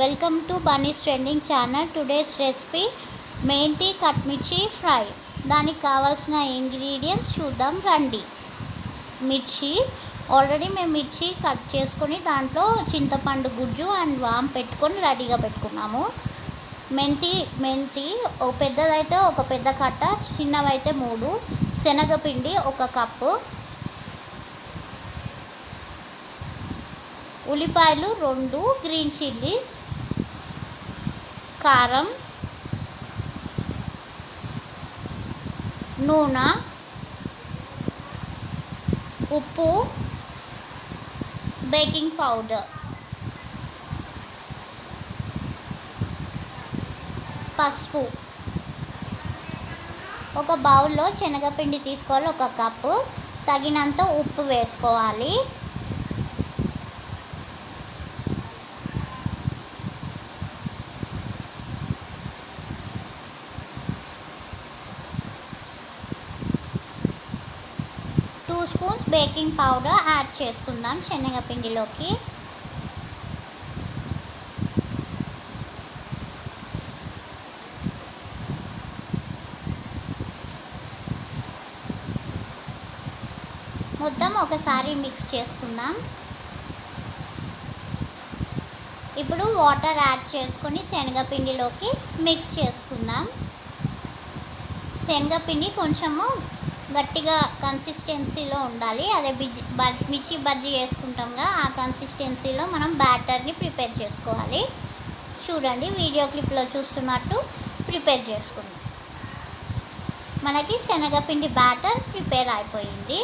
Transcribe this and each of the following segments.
Welcome to Bunny's trending channel. Today's recipe methi cut mirchi fry. దానికి కావాల్సిన ingredients చూద్దాం రండి. మిర్చి ఆల్రెడీ మేము మిర్చి కట్ చేసుకొని దాంట్లో చింతపండు గుజ్జు అండ్ వామ్ పెట్టుకొని రెడీగా పెట్టుకున్నాము. మెంతి మెంతి ఒక పెద్దదైతే ఒక పెద్ద కట్ట చిన్నవైతే మూడు. శనగపిండి ఒక కప్పు. ఉల్లిపాయలు రెండు గ్రీన్ చిల్లీస్. కారం నూనె ఉప్పు బేకింగ్ పౌడర్ పసుపు. ఒక బౌల్లో శనగపిండి తీసుకోవాలి ఒక కప్పు. తగినంత ఉప్పు వేసుకోవాలి two spoons baking powder add చేసుకుందాం శనగపిండిలోకి. మొత్తం ఒకసారి మిక్స్ చేసుకుందాం. ఇప్పుడు వాటర్ యాడ్ చేసుకొని శనగపిండిలోకి మిక్స్ చేసుకుందాం. శనగపిండి కొంచెము గట్టిగా కన్సిస్టెన్సీలో ఉండాలి. అదే బిజ్జి బజ్ మిర్చి బజ్జీ వేసుకుంటాంగా ఆ కన్సిస్టెన్సీలో మనం బ్యాటర్ని ప్రిపేర్ చేసుకోవాలి. చూడండి వీడియో క్లిప్లో చూస్తున్నట్టు ప్రిపేర్ చేసుకుందాం. మనకి శనగపిండి బ్యాటర్ ప్రిపేర్ అయిపోయింది.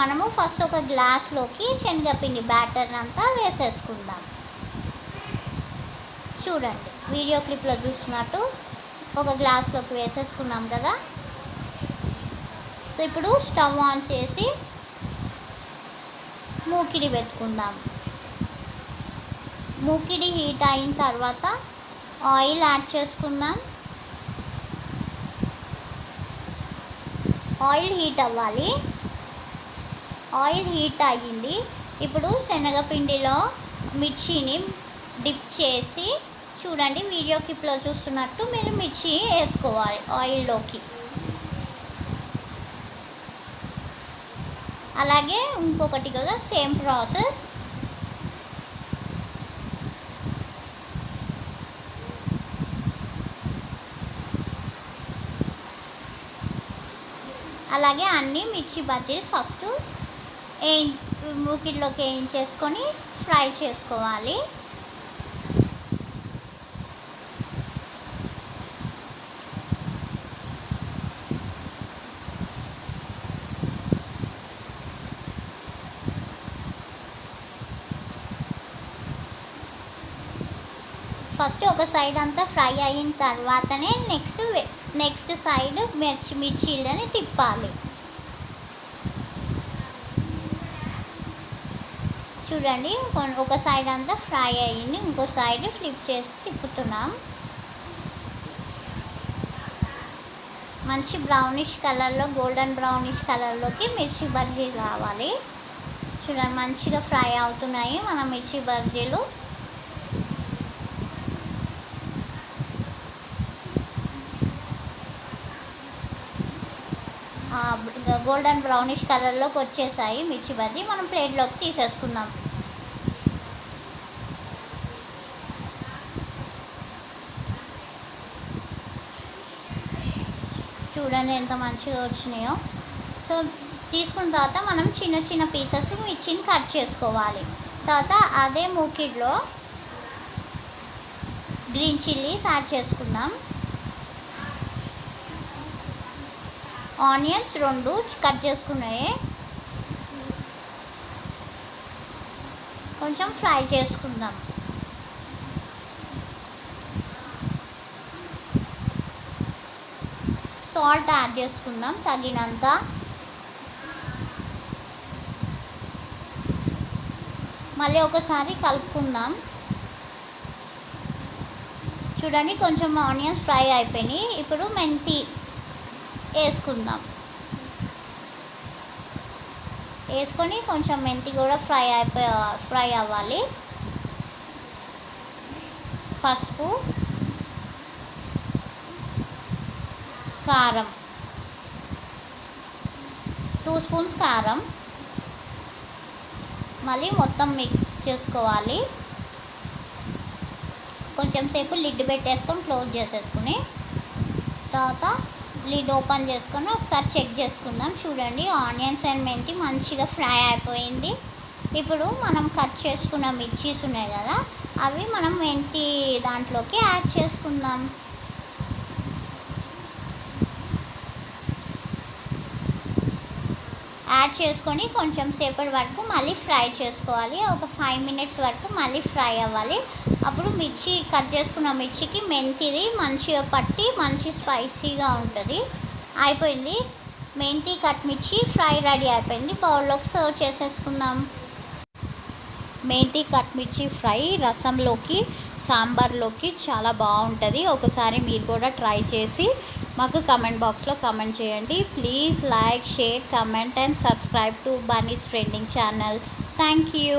మనము ఫస్ట్ ఒక గ్లాస్లోకి శనగపిండి బ్యాటర్ అంతా వేసేసుకుందాం. చూడండి వీడియో క్లిప్లో చూస్తున్నట్టు ఒక గ్లాస్లోకి వేసేసుకున్నాం కదా. సో ఇప్పుడు స్టవ్ ఆన్ చేసి మూకిడి పెట్టుకుందాం. మూకిడి హీట్ అయిన తర్వాత ఆయిల్ యాడ్ చేసుకుందాం. ఆయిల్ హీట్ అవ్వాలి. ఆయిల్ హీట్ అయ్యింది. ఇప్పుడు శనగపిండిలో మిర్చిని డిప్ చేసి చూడండి వీడియో క్లిప్లో చూస్తున్నట్టు మీరు మిర్చి వేసుకోవాలి ఆయిల్లోకి. అలాగే ఇంకొకటి కదా సేమ్ ప్రాసెస్ అలాగే అన్ని మిర్చి బజ్జీలు ఫస్ట్ వేయి మూకిట్లోకి వేయించేసుకొని ఫ్రై చేసుకోవాలి. ఫస్ట్ ఒక సైడ్ అంతా ఫ్రై అయిన తర్వాతనే నెక్స్ట్ నెక్స్ట్ సైడ్ మిర్చి మిర్చీలని తిప్పాలి. చూడండి ఒక సైడ్ అంతా ఫ్రై అయ్యింది ఇంకో సైడ్ ఫ్లిప్ చేసి తిప్పుతున్నాం. మంచి బ్రౌనిష్ కలర్లో గోల్డెన్ బ్రౌనిష్ కలర్లోకి మిర్చి బజ్జీలు రావాలి. చూడండి మంచిగా ఫ్రై అవుతున్నాయి మన మిర్చి బజ్జీలు. గోల్డెన్ బ్రౌనిష్ కలర్లోకి వచ్చేసాయి మిర్చి బజ్జీ. మనం ప్లేట్లోకి తీసేసుకుందాం. చూడండి ఎంత మంచిగా వచ్చినాయో. సో తీసుకున్న తర్వాత మనం చిన్న చిన్న పీసెస్ మిర్చిని కట్ చేసుకోవాలి. తర్వాత అదే మూకిడ్లో గ్రీన్ చిల్లీస్ యాడ్ చేసుకుందాం. ఆనియన్స్ రెండు కట్ చేసుకున్నాయి. కొంచెం ఫ్రై చేసుకుందాం. సాల్ట్ యాడ్ చేసుకుందాం తగినంత. మళ్ళీ ఒకసారి కలుపుకుందాం. చూడండి కొంచెం ఆనియన్స్ ఫ్రై అయిపోయినాయి. ఇప్పుడు మెంతి వేసుకుందాం. వేసుకొని కొంచెం మెంతి కూడా ఫ్రై అయిపోయి ఫ్రై అవ్వాలి. పసుపు. కారం. టూ స్పూన్స్ కారం. మళ్ళీ మొత్తం మిక్స్ చేసుకోవాలి. కొంచెం సేపు లిడ్ పెట్టేసుకొని క్లోజ్ చేసేసుకుని తర్వాత లిడ్ ఓపెన్ చేసుకొని ఒకసారి చెక్ చేసుకుందాం. చూడండి ఆనియన్స్ అండ్ మెంతి మంచిగా ఫ్రై అయిపోయింది. ఇప్పుడు మనం కట్ చేసుకున్న మిర్చీస్ ఉన్నాయి కదా అవి మనం మెంతి దాంట్లోకి యాడ్ చేసుకుందాం. యాడ్ చేసుకొని కొంచెం సేపటి వరకు మళ్ళీ ఫ్రై చేసుకోవాలి. ఒక ఫైవ్ మినిట్స్ వరకు మళ్ళీ ఫ్రై అవ్వాలి. అప్పుడు మిర్చి కట్ చేసుకున్న మిర్చికి మెంతిది మంచిగా పట్టి మంచి స్పైసీగా ఉంటుంది. అయిపోయింది. మెంతి కట్ మిర్చి ఫ్రై రెడీ అయిపోయింది. బౌల్లోకి సర్వ్ చేసేసుకుందాం. మెంతి కట్ మిర్చి ఫ్రై రసంలోకి సాంబార్లోకి చాలా బాగుంటుంది. ఒకసారి మీరు కూడా ట్రై చేసి మాకు కమెంట్ బాక్స్లో కమెంట్ చేయండి. Please like share comment and subscribe to Bunny's trending channel thank you